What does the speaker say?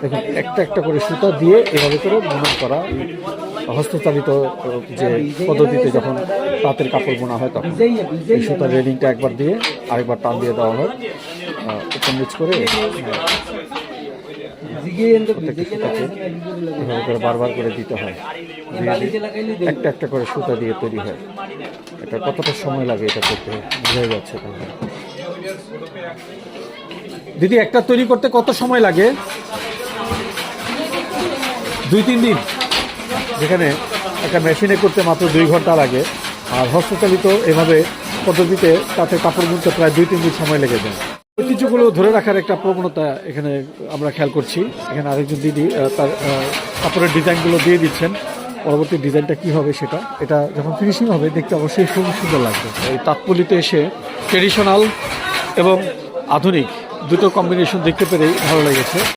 দেখুন একটা একটা করে সুতা দিয়ে এভাবে করে বুনন করা হস্তচালিত যে পদ্ধতিতে যখন তাঁতের কাপড় বোনা হয় তখন এই সুতার রেলিংটা একবার দিয়ে আরেকবার টান দিয়ে দেওয়া হয় উপর নিচ করে। এভাবে করে বারবার করে দিতে হয় একটা একটা করে সুতা দিয়ে তৈরি হয়। এটা কতটা সময় লাগে এটা করতে? বোঝা যাচ্ছে দিদি, একটা তৈরি করতে কত সময় লাগে? দুই, তিন দিন। যেখানে একটা মেশিনে করতে মাত্র দুই ঘণ্টা লাগে। আর হস্তচালিত এভাবে পদ্ধতিতে তাতে কাপড় বুনতে প্রায় দুই, তিন দিন সময় লেগে যায়। ঐতিহ্যগুলো ধরে রাখার একটা প্রবণতা এখানে আমরা খেয়াল করছি। এখানে আরেকজন দিদি তার কাপড়ের ডিজাইনগুলো দিয়ে দিচ্ছেন। পরবর্তী ডিজাইনটা কি হবে সেটা? এটা যখন ফিনিশিং হবে, দেখতে অবশ্যই সুন্দর সুন্দর লাগবে। এই তাৎপলিতে এসে ট্রেডিশনাল এবং আধুনিক দুটো কম্বিনেশন দেখতে পেরেই ভালো লেগেছে।